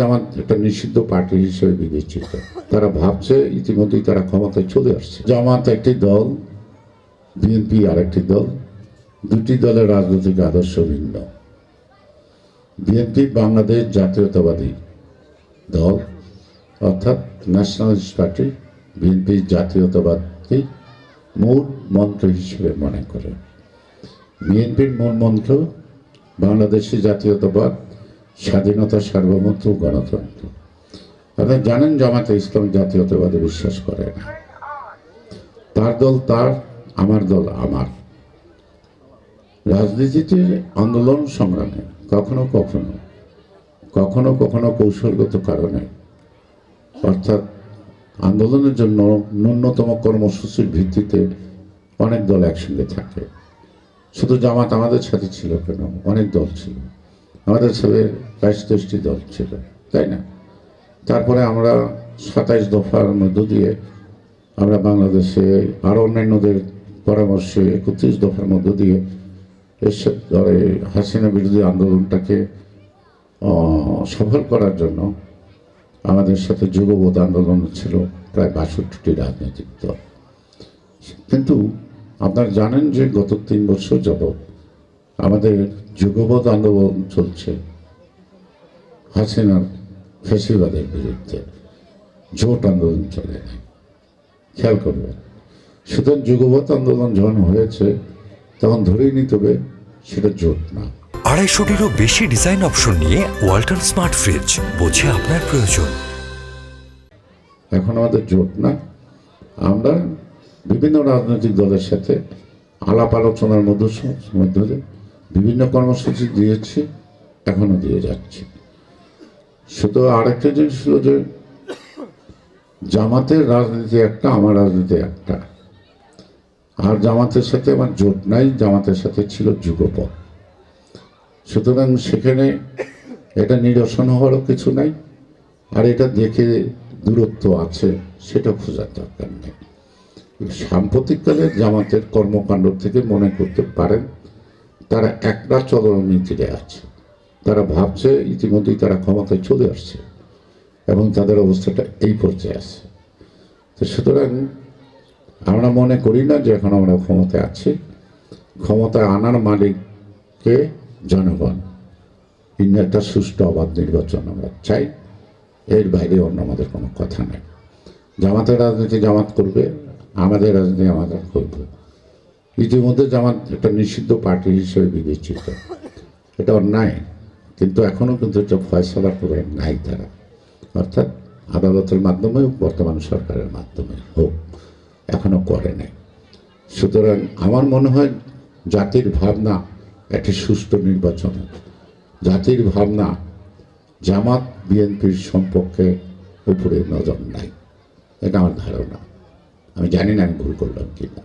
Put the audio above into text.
জামাত একটা নিষিদ্ধ পার্টি হিসেবে বিবেচিত। তারা ভাবছে ইতিমধ্যেই তারা ক্ষমতায় চলে আসছে। জামাত একটি দল, বিএনপি আরেকটি দল, দুটি দলের রাজনৈতিক আদর্শ ভিন্ন। বিএনপি বাংলাদেশ জাতীয়তাবাদী দল, অর্থাৎ ন্যাশনালিস্ট পার্টি, বিএনপি জাতীয়তাবাদী মূল মন্ত্র হিসেবে মনে করে। বিএনপির মূল মন্ত্র, বাংলাদেশি জাতীয়তাবাদ স্বাধীনতা সার্বভৌমত্ব গণতন্ত্র। আপনারা জানেন জামাতে ইসলাম জাতীয়তাবাদে বিশ্বাস করে না। তার দল তার, আমার দল আমার। রাজনীতিতে আন্দোলন সংগ্রামে কখনো কখনো কখনো কখনো কৌশলগত কারণে। অর্থাৎ আন্দোলনের জন্য ন্যূনতম কর্মসূচির ভিত্তিতে অনেক দল একসঙ্গে থাকে। শুধু জামাত আমাদের সাথে ছিল কেন? অনেক দল ছিল। আমাদের সাথে বাইশ তেইশটি দল ছিল, তাই না? তারপরে আমরা সাতাইশ দফার মধ্য দিয়ে আমরা বাংলাদেশে আরও অন্যান্যদের পরামর্শে একত্রিশ দফার মধ্য দিয়ে এসব ধরে হাসিনা বিরোধী আন্দোলনটাকে সফল করার জন্য আমাদের সাথে যুগবোধ আন্দোলন ছিল প্রায় বাষট্টিটি রাজনৈতিক দল। কিন্তু আপনারা জানেন যে গত তিন বছর যাবৎ আমাদের যুগবোধ আন্দোলন চলছে হাসিনার ফেসিবাদের বিরুদ্ধে। জোট আন্দোলন চলে নাই। খেয়াল করবেন সুতরাং যুগবোধ আন্দোলন যখন হয়েছে তখন ধরেই নিতে হবে সেটা জোট না। আড়াইশোটিরও বেশি ডিজাইন অপশন নিয়ে ওয়াল্টন স্মার্ট ফ্রিজ বোঝে আপনার প্রয়োজন। এখন আমাদের জোট না। আমরা বিভিন্ন রাজনৈতিক দলের সাথে আলাপ আলোচনার মধ্য মধ্য দিয়ে বিভিন্ন কর্মসূচি দিয়েছি, এখনও দিয়ে যাচ্ছি। শুধু আরেকটা জিনিস ছিল যে, জামাতের রাজনীতি একটা, আমার রাজনীতি একটা। আর জামাতের সাথে আমার জোট নাই, জামাতের সাথে ছিল যুগপথ সুতরাং সেখানে এটা নিরসন হওয়ারও কিছু নাই, আর এটা দেখে দূরত্ব আছে, সেটা খোঁজার দরকার নেই। সাম্প্রতিককালে জামাতের কর্মকাণ্ড থেকে মনে করতে পারেন তারা একটা চলনীতিতে আছে। তারা ভাবছে ইতিমধ্যেই তারা ক্ষমতায় চলে আসছে এবং তাদের অবস্থাটা এই পর্যায়ে আছে। তো সুতরাং আমরা মনে করি না যে এখন আমরা ক্ষমতায় আছি। ক্ষমতায় আনার মালিককে জনগণ ইনি একটা সুষ্ঠু অবাধ নির্বাচন আমরা চাই। এর বাইরে অন্য আমাদের কোনো কথা নেই। জামাতের রাজনীতি জামাত করবে, আমাদের রাজনীতি আমাদের করবে। ইতিমধ্যে জামাত একটা নিষিদ্ধ পার্টি হিসেবে বিবেচিত। এটা অন্যায়, কিন্তু এখনও কিন্তু এটা ফয়সলা করে নাই তারা। অর্থাৎ আদালতের মাধ্যমে বর্তমান সরকারের মাধ্যমে হোক এখনও করে নাই। সুতরাং আমার মনে হয় জাতির ভাবনা একটি সুষ্ঠু নির্বাচন জাতির ভাবনা জামাত বিএনপির সম্পর্কে উপরে নজর নাই। এটা আমার ধারণা। আমি জানি না আমি ভুল করলাম কি না